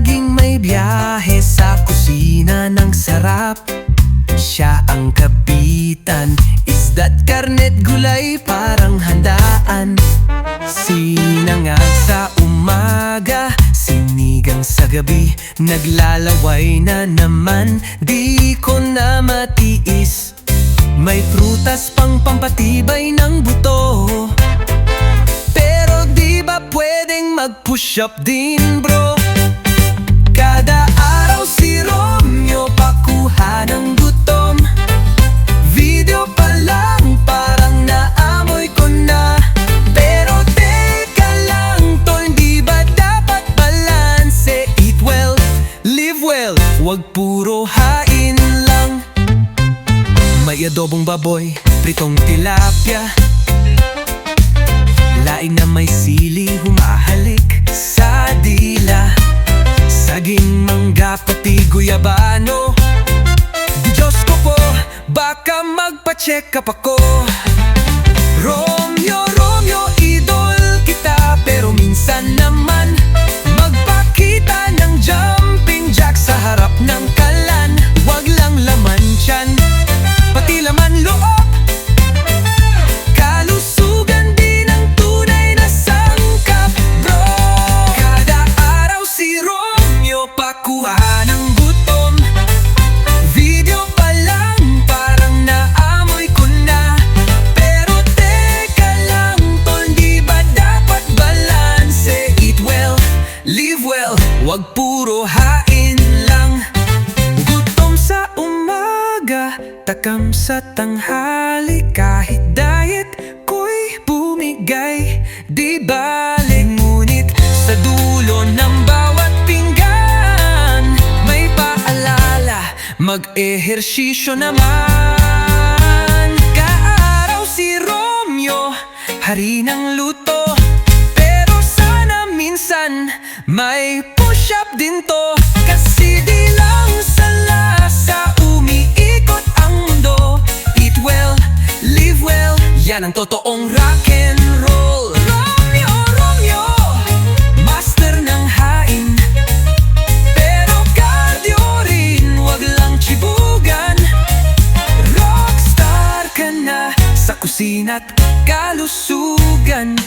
Laging may biyahe sa kusina ng sarap. Siya ang kapitan Isda't karnet gulay parang handaan. Sinangag sa umaga Sinigang sa gabi. Naglalaway na naman Di ko na matiis. May prutas pang pampatibay ng buto. Pero di ba pwedeng mag-push up din bro? Well, wag puro hain lang. May adobong baboy, pritong tilapia. Laing na may sili humahalik sa dila. Saging mangga pati guyabano. Diyos ko po, baka magpa-check up ako well, wag puro hain lang. Gutom sa umaga, takam sa tanghali. Kahit diet ko'y bumigay Di balik ngunit sa dulo ng bawat pinggan May paalala, mag-ehersisyo naman. Kaaraw si Romeo, hari ng luto May push-up din to Kasi di lang sa lasa Umiikot ang mundo. Eat well, live well Yan ang totoong rock and roll. Romeo, Romeo Master ng hain. Pero cardio rin Wag lang chibugan. Rockstar ka na Sa kusina't kalusugan.